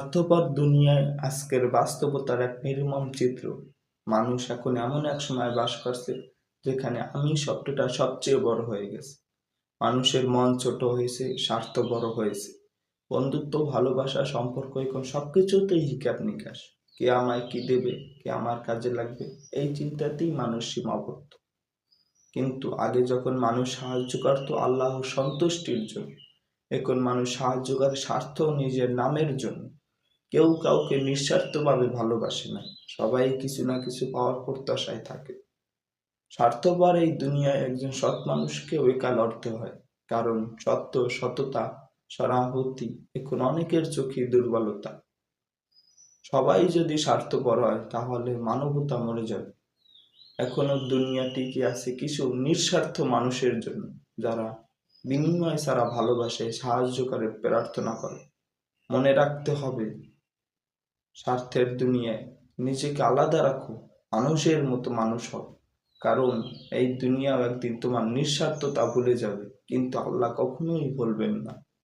স্বার্থপর দুনিয়ায় আজকের বাস্তবতার এক নির্মম চিত্র। মানুষ এখন এমন এক সময় বাস করছে, যেখানে আমি শব্দটা সবচেয়ে বড় হয়ে গেছে। মানুষের মন ছোট হয়েছে, স্বার্থ বড় হয়েছে। বন্ধুত্ব, ভালোবাসা, সম্পর্ক এখন সবকিছুতেই হিকাপ নিকাশ। কে আমায় কি দেবে, কে আমার কাজে লাগবে, এই চিন্তাতেই মানুষ সীমাবদ্ধ। কিন্তু আগে যখন মানুষ সাহায্য করত, আল্লাহ সন্তুষ্টির জন্য। এখন মানুষ সাহায্য করে স্বার্থ নিজের নামের জন্য। কেউ কাউকে নিঃস্বার্থভাবে ভালোবাসে না। সবাই কিছু না কিছু পাওয়ার প্রত্যাশায় থাকে। স্বার্থপর এই দুনিয়ায় একজন সৎ মানুষকেও একা লড়তে হয়। কারণ সত্য, সততা সরাহতি এখন অনেকের চোখে দুর্বলতা। সবাই যদি স্বার্থপর হয়, তাহলে মানবতা মরে যাবে। এখনও দুনিয়া টিকে আছে কিছু নিঃস্বার্থ মানুষের জন্য, যারা বিনিময় ছাড়া ভালোবাসে সাহায্য করে প্রার্থনা করে। মনে রাখতে হবে স্বার্থের দুনিয়ায় নিজেকে আলাদা রাখো, মানুষের মতো মানুষ হও। কারণ এই দুনিয়াও একদিন তোমার নিঃস্বার্থতা ভুলে যাবে, কিন্তু আল্লাহ কখনোই বলবেন না।